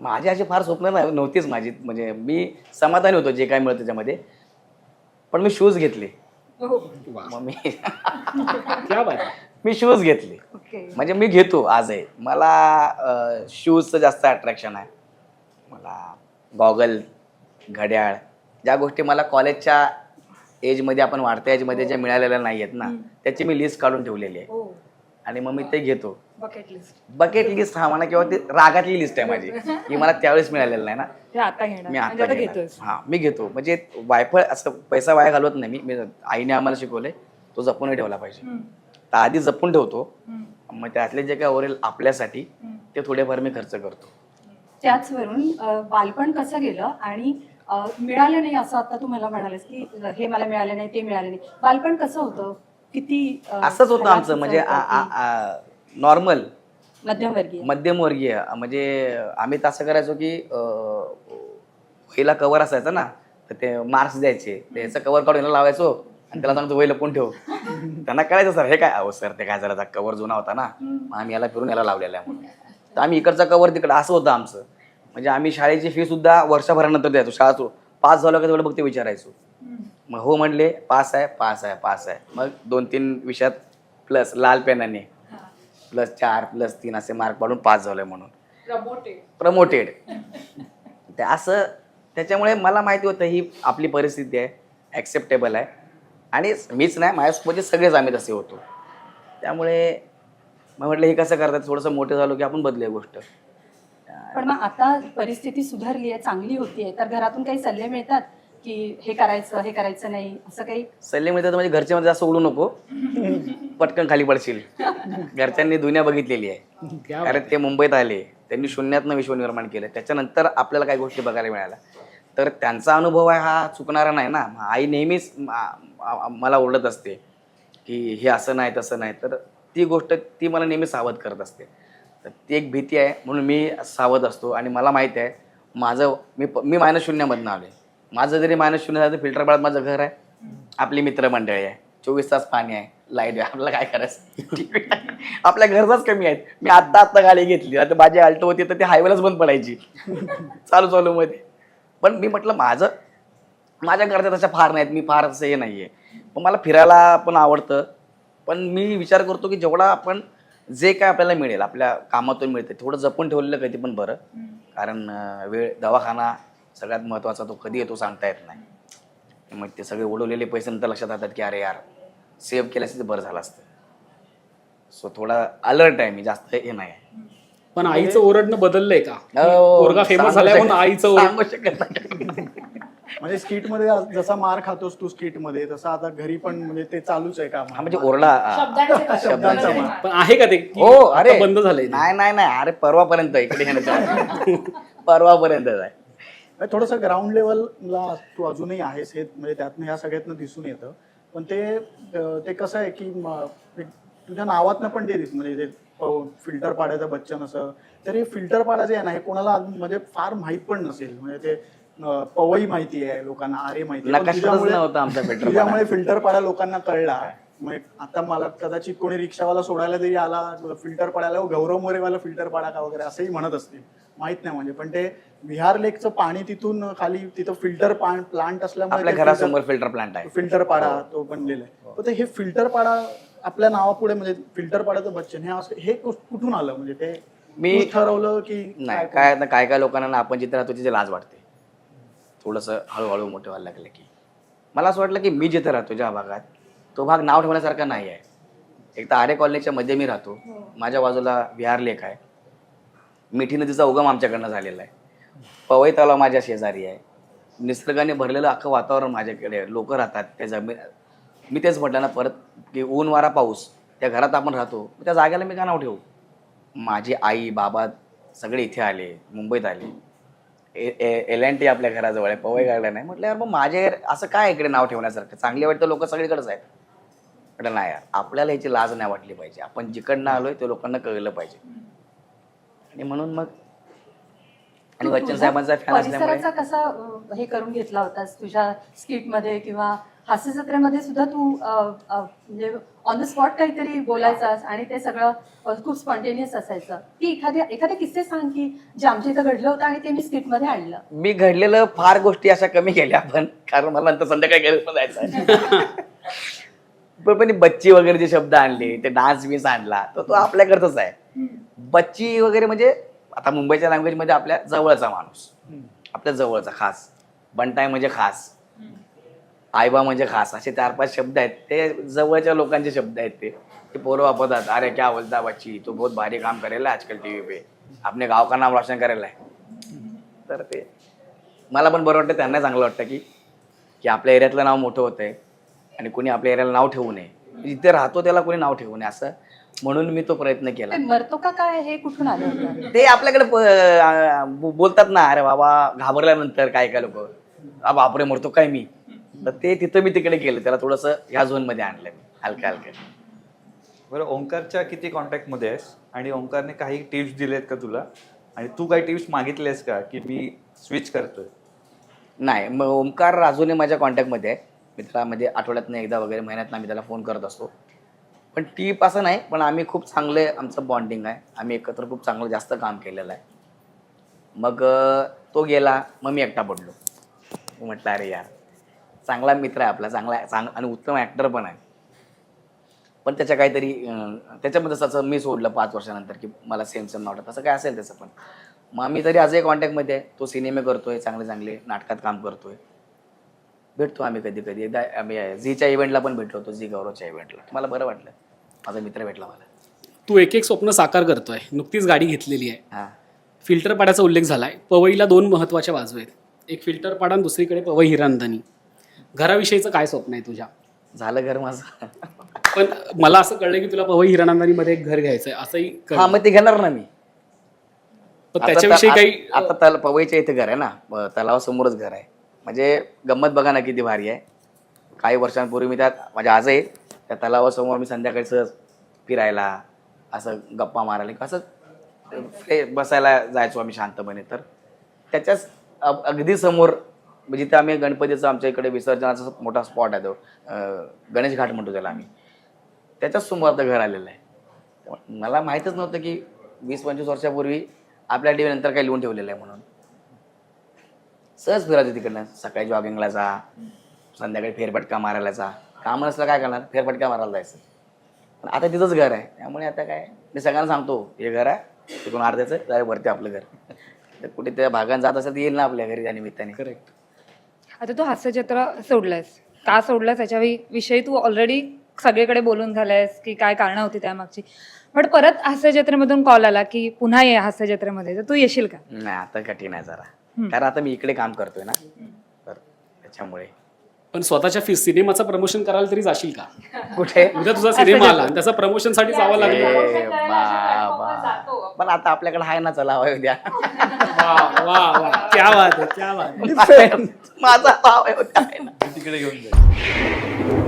माझी अशी फार स्वप्न नाही नव्हतीच माझी. म्हणजे मी समाधानी होतो जे काय मिळतं त्याच्यामध्ये. पण मी शूज घेतले. हो. मग मी क्या बात आहे. मी शूज घेतले. ओके. म्हणजे मी घेतो आजही मला शूजचं जास्त अट्रॅक्शन आहे. मला गॉगल घड्याळ ज्या गोष्टी मला कॉलेजच्या एजमध्ये आपण वाढत्या एजमध्ये ज्या मिळालेल्या नाही आहेत ना त्याची मी लिस्ट काढून ठेवलेली आहे. हो. आणि मग मी ते घेतो. बकेट लिस्ट बकेट लिस्ट हा म्हणा किंवा ती रागातली लिस्ट आहे माझी ही मला त्यावेळेस मिळालेलं नाही ना. ते आता घेणार. मी म्हणजे आता आता घेणार. घेतोयस. हा मी घेतो. म्हणजे वायफळ असं पैसा वाया घालवत नाही मी. मी आईने आम्हाला शिकवले तो जपूनही ठेवला पाहिजे. हम्म, तर आधी जपून ठेवतो. हम्म, मग त्यातले जे काय उरेल आपल्यासाठी हम्म. ते थोडेफार मी खर्च करतो. त्याचवरून अ, बालपण कसं गेलं आणि अ, मिळालं नाही असं आता तू मला म्हणालेस की हे मला मिळालं नाही ते मिळालं नाही. बालपण कसं होतं? किती असंच होतं आमचं म्हणजे नॉर्मल मध्यमवर्गीय. मध्यमवर्गीय. म्हणजे आम्ही तसं करायचो की वहीला कवर असायचं ना तर ते मार्क्स द्यायचे. त्याचं कवर काढून याला लावायचो आणि त्याला सांगतो वही लपून ठेव? त्यांना कळायचं सर हे काय? अहो सर ते काय झालं कवर जुना होता ना. आम्ही याला फिरून याला लावलेला आहे म्हणून. तर आम्ही इकडचा कवर तिकडं असं होतं आमचं. म्हणजे आम्ही शाळेची फी सुद्धा वर्षभरानंतर द्यायचो शाळा पास झालो का तेवढं बघ ते विचारायचो. मग हो म्हणले पास आहे पास आहे पास आहे. मग दोन तीन विषयात प्लस लाल पेनाने प्लस चार प्लस तीन असे मार्क पाडून पास झालोय म्हणून. प्रमोटेड. ते असं त्याच्यामुळे मला माहिती होतं ही आपली परिस्थिती आहे ॲक्सेप्टेबल आहे. आणि मीच नाही माझ्यासोबतचे सगळेच आम्ही तसे होतो. त्यामुळे मग म्हटलं हे कसं करतात? थोडंसं मोठं झालो की आपण बदलूया गोष्ट. पण मग आता परिस्थिती सुधारली आहे चांगली होतीये तर घरातून काही सल्ले मिळतात? की हे करायचं हे करायचं नाही असं काही? सल्ले मिळतात म्हणजे घरच्या मध्ये जास्त उडू नको. पटकन खाली पडशील. घरच्यांनी दुनिया बघितलेली आहे. कारण ते मुंबईत आले. त्यांनी शून्यातनं विश्व निर्माण केलं. त्याच्यानंतर आपल्याला काही गोष्टी बघायला मिळाल्या. तर त्यांचा अनुभव आहे हा चुकणारा नाही ना. आई नेहमीच मला ओरडत असते की हे असं नाही तसं नाही. तर ती गोष्ट ती मला नेहमी सावध करत असते. तर ती एक भीती आहे. म्हणून मी सावध असतो. आणि मला माहिती आहे माझं मी मी मायनस शून्यामधनं आलो माझं जरी मायनस शून्य झालं तर फिल्टर बाळात माझं घर आहे. आपली मित्रमंडळी आहे. चोवीस तास पाणी आहे. लाइट आहे. आपल्याला काय करायचं? आपल्या घरचाच कमी आहेत. मी आत्ता आत्ता गाडी घेतली. आता माझी अल्टो होती तर ती हायवेलाच बंद पडायची. चालू चालू मध्ये. पण मी म्हटलं माझं माझ्या घरच्या तशा फार नाहीत. मी फार असं हे नाही आहे पण मला फिरायला पण आवडतं. पण मी विचार करतो की जेवढा आपण जे काय आपल्याला मिळेल आपल्या कामातून मिळतं थोडं जपून ठेवलेलं कधी पण बरं. कारण वेळ दवाखाना सगळ्यात महत्त्वाचा तो कधी येतो सांगता येत नाही मग ते सगळे उडवलेले पैसे नंतर लक्षात येतात की अरे यार सेव्ह केल्यास बरं झालं असतं सो थोडा अलर्ट आहे मी जास्त हे नाही आहे. पण आईचं ओरडणं बदललंय का हो, पोरगा फेमस झालाय आईचं शकत नाही. म्हणजे स्किटमध्ये जसा मार खातोस तू स्किटमध्ये तसं आता घरी पण म्हणजे ते चालूच आहे का हा म्हणजे ओरडा शब्दांचा मार. पण आहे का ते हो अरे बंद झालंय? नाही नाही नाही अरे परवापर्यंत इकडे परवापर्यंत आहे थोडस ग्राउंड लेवलला तू अजूनही आहेस हे म्हणजे त्यातनं ह्या सगळ्यातनं दिसून येतं. पण ते ते कसं आहे की तुझ्या नावातनं पण ते दिस म्हणजे ते फिल्टर पाड्याचं बच्चन असं. तर हे फिल्टर पाडा जे आहे ना हे कोणाला म्हणजे फार माहीत पण नसेल. म्हणजे ते पवई माहिती आहे लोकांना आरे माहिती आहे. तुझ्यामुळे फिल्टर पाडा लोकांना कळला. मग आता मला कदाचित कोणी रिक्षावाला सोडायला जरी आला फिल्टर पाडायला "ओ, गौरव मोरेवाला फिल्टर पाडा का वगैरे असंही म्हणत असतील. माहीत नाही म्हणजे पण ते विहार लेकचं पाणी तिथून खाली तिथं फिल्टर प्लांट असल्यामुळे घरासमोर फिल्टर प्लांट आहे. फिल्टर पाडा तो बनलेला आहे. पण ते हे फिल्टर पाडा आपल्या नावापुढे म्हणजे फिल्टर पाड्याचं बच्चन हे असं हे कुठून आलं? म्हणजे ते मी- ठरवलं की नाही काय काय काय लोकांना आपण जिथे राहतो तिथे लाज वाटते. थोडंसं हळूहळू मोठं व्हायला लागलं की. मला असं वाटलं की मी जिथे राहतो ज्या भागात तो भाग नाव ठेवण्यासारखा नाही आहे एक तर आरे कॉलनीच्या मध्ये मी राहतो. माझ्या बाजूला विहार लेक आहे. मिठी नदीचा उगम आमच्याकडनं झालेला आहे. पवई तलाव माझ्या शेजारी आहे. निसर्गाने भरलेलं अख्खं वातावरण माझ्याकडे लोक राहतात. त्या जमीन मी तेच म्हटलं ना परत की ऊन वारा पाऊस त्या घरात आपण राहतो. त्या जागेला मी का नाव ठेवू? माझी आई बाबा सगळे इथे आले मुंबईत आले. एल एन टी आपल्या घराजवळ आहे. पवई गार्डन आहे. म्हटलं यार मग माझे असं काय इकडे नाव ठेवण्यासारखं? चांगले वाटतं लोक सगळीकडेच आहेत. म्हटलं नाही यार आपल्याला ह्याची लाज नाही वाटली पाहिजे. आपण जिकडनं आलोय ते लोकांना कळलं पाहिजे. आणि म्हणून मग आणि बच्चन साहेबांचा फॅन असल्यामुळे कसा हे करून घेतला होतास? तुझ्या स्किटमध्ये किंवा हास्य जत्रेमध्ये सुद्धा तू म्हणजे ऑन द स्पॉट काहीतरी बोलायचास आणि ते सगळं खूप स्पॉन्टेनियस असायचं. ती एखाद्या एखादे किस्से सांग की जे आमच्या इथं घडलं होतं आणि ते मी skit मध्ये आणलं. मी घडलेलं फार गोष्टी अशा कमी केल्या पण कारण मला नंतर संध्याकाळी घरी पण जायचं. पण पण बच्ची वगैरे जे शब्द आणले ते डान्स बीन्स आणला तर तो आपल्याकडचाच आहे. बच्ची वगैरे म्हणजे आता मुंबईच्या लँग्वेजमध्ये आपल्या जवळचा माणूस. आपल्या जवळचा खास. बंटाय म्हणजे खास. आईबा म्हणजे खास. असे चार पाच शब्द आहेत. ते जवळच्या लोकांचे शब्द आहेत ते. ते पोरं वापरतात. अरे क्या बोलता बच्ची? तो बहुत भारी काम करेला आजकल टीव्ही पे. आपने गाव का नाम रोशन करेला है. तर ते. मला पण बरं वाटतं त्यांना चांगलं वाटतं की की आपल्या एरियातलं नाव मोठं होतंय. आणि कोणी आपल्या एरियाला नाव ठेवू नये. जिथे राहतो त्याला कोणी नाव ठेवू नये असं म्हणून मी तो प्रयत्न केला. ते मरतो का काय हे कुठून आलं होतं? ते आपल्याकडे बो- बोलतात ना अरे बाबा घाबरल्यानंतर काय काय लोक? बापरे मरतो काय मी? तर ते तिथं मी तिकडे केलं त्याला थोडंसं ह्या झोनमध्ये आणलं मी हलक्या हलक्या. बरं ओंकारच्या किती कॉन्टॅक्टमध्ये आहेस? आणि ओंकारने काही टिप्स दिलेत का तुला? आणि तू काही टिप्स मागितलेस का की मी स्विच करतोय? नाही मग ओंकार अजूनही माझ्या कॉन्टॅक्टमध्ये आहे. मी त्याला म्हणजे आठवड्यातनं एकदा वगैरे महिन्यातनं आम्ही त्याला फोन करत असतो. पण टीप असं नाही पण आम्ही खूप चांगले आमचं बॉन्डिंग आहे. आम्ही एकत्र खूप चांगलं जास्त काम केलेलं आहे. मग तो गेला मग मी एकटा पडलो. म्हटलं अरे यार चांगला मित्र आहे आपला चांगला चांग आणि उत्तम ॲक्टर पण आहे. पण त्याच्या काहीतरी त्याच्यामध्ये तसं मी सोडलं पाच वर्षानंतर की मला सेम सेम नावडत तसं काय असेल त्याचं पण. मग आम्ही तरी आजही कॉन्टॅक्टमध्ये आहे. तो सिनेमे करतोय चांगले चांगले नाटकात काम करतोय. भेटतो आम्ही कधी कधी एकदा आम्ही झीच्या इव्हेंटला पण भेटलो होतो झी गौरवच्या इव्हेंटला मला बरं वाटलं? माझा मित्र भेटला मला. तू एक एक स्वप्न साकार करतोय. नुकतीच गाडी घेतलेली आहे. हां. फिल्टर पाड्याचा उल्लेख झालाय. पवईला दोन महत्त्वाच्या बाजू आहेत. एक फिल्टर पाडा आणि दुसरीकडे पवई हिरांदनी घराविषयीचं काय स्वप्न आहे तुझ्या? झालं घर माझं. पण मला असं कळलं की तुला पवई हिरानंदानीमध्ये एक घर घ्यायचंय. असंही. हा मग ते घेणार ना मी. पण त्याच्याविषयी काही आता पवईच्या इथे घर आहे ना. तलावासमोरच घर आहे. म्हणजे गंमत बघा ना किती भारी आहे. काही वर्षांपूर्वी मी त्यात माझ्या आजही त्या तलावासमोर मी संध्याकाळी सहज फिरायला असं गप्पा मारायला किंवा असं फ्रे बसायला जायचो आम्ही शांतपणे. तर त्याच्याच अगदी समोर म्हणजे जिथे आम्ही गणपतीचं आमच्या इकडे विसर्जनाचा मोठा स्पॉट आहे तो. गणेश घाट म्हणतो त्याला आम्ही. त्याच्याच समोर आता घर आलेलं आहे. मला माहीतच नव्हतं की वीस पंचवीस वर्षापूर्वी आपल्या टी नंतर काही लिहून ठेवलेलं आहे म्हणून. सहज फिरायचं तिकडनं. सकाळी जॉगिंगला जा संध्याकाळी फेरफटका मारायला जा. काम नसलं काय करणार? फेरफटका मारायला जायचं. पण आता तिथंच घर आहे. त्यामुळे आता काय? मी सगळ्यांना सांगतो हे घर आहे. तिकडून अर्ध्याचं जाय वरती आपलं घर. तर कुठे त्या भागात जात असेल तर येईल ना आपल्या घरी त्या निमित्ताने. करेक्ट आता तू हास्यचित्र सोडलंयस. का सोडलंस याच्या वि- विषयी तू ऑलरेडी सगळीकडे बोलून झालंयस की काय कारणं होती त्यामागची. पण परत हास्यजत्रेमधून कॉल आला की पुन्हा ये हास्यजत्रेमध्ये तर तू येशील का? नाही आता कठीण आहे जरा. कारण आता मी इकडे काम करतोय ना. तर त्याच्यामुळे. पण स्वतःच्या फि- सिनेमाचं प्रमोशन करायला तरी जाशील का? कुठे? उद्या तुझा सिनेमा आला आणि त्याचा प्रमोशनसाठी जावं लागलं. बाबा. पण आता आपल्याकडे आहे ना चला हवा उद्या. वा वा वा. क्या बात आहे क्या बात आहे. माझा भाव आहे उद्या आहे ना. मी तिकडे घेऊन जाईल.